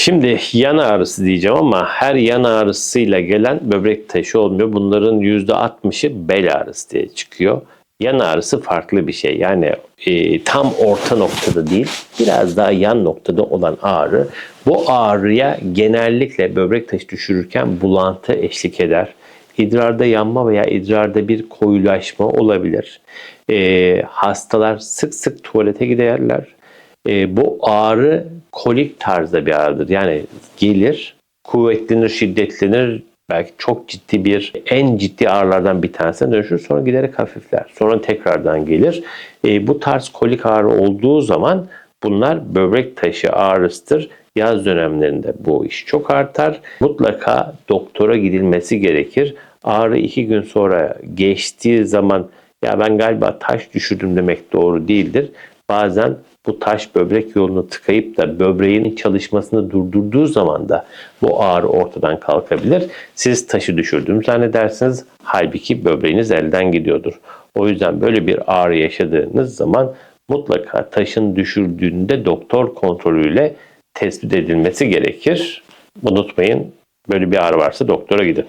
Şimdi yan ağrısı diyeceğim ama her yan ağrısıyla gelen böbrek taşı olmuyor. Bunların %60'ı bel ağrısı diye çıkıyor. Yan ağrısı farklı bir şey. Yani e, tam orta noktada değil, biraz daha yan noktada olan ağrı. Bu ağrıya genellikle böbrek taşı düşürürken bulantı eşlik eder. İdrarda yanma veya idrarda bir koyulaşma olabilir. E, hastalar sık sık tuvalete giderler. E, bu ağrı kolik tarzda bir ağrıdır. Yani gelir, kuvvetlenir, şiddetlenir, belki çok ciddi bir, en ciddi ağrılardan bir tanesine dönüşür. Sonra giderek hafifler. Sonra tekrardan gelir. E, bu tarz kolik ağrı olduğu zaman bunlar böbrek taşı ağrısıdır. Yaz dönemlerinde bu iş çok artar. Mutlaka doktora gidilmesi gerekir. Ağrı iki gün sonra geçtiği zaman ya ben galiba taş düşürdüm demek doğru değildir. Bazen bu taş böbrek yolunu tıkayıp da böbreğin çalışmasını durdurduğu zaman da bu ağrı ortadan kalkabilir. Siz taşı düşürdüğünü zannedersiniz. Halbuki böbreğiniz elden gidiyordur. O yüzden böyle bir ağrı yaşadığınız zaman mutlaka taşın düşürdüğünde doktor kontrolüyle tespit edilmesi gerekir. Unutmayın böyle bir ağrı varsa doktora gidin.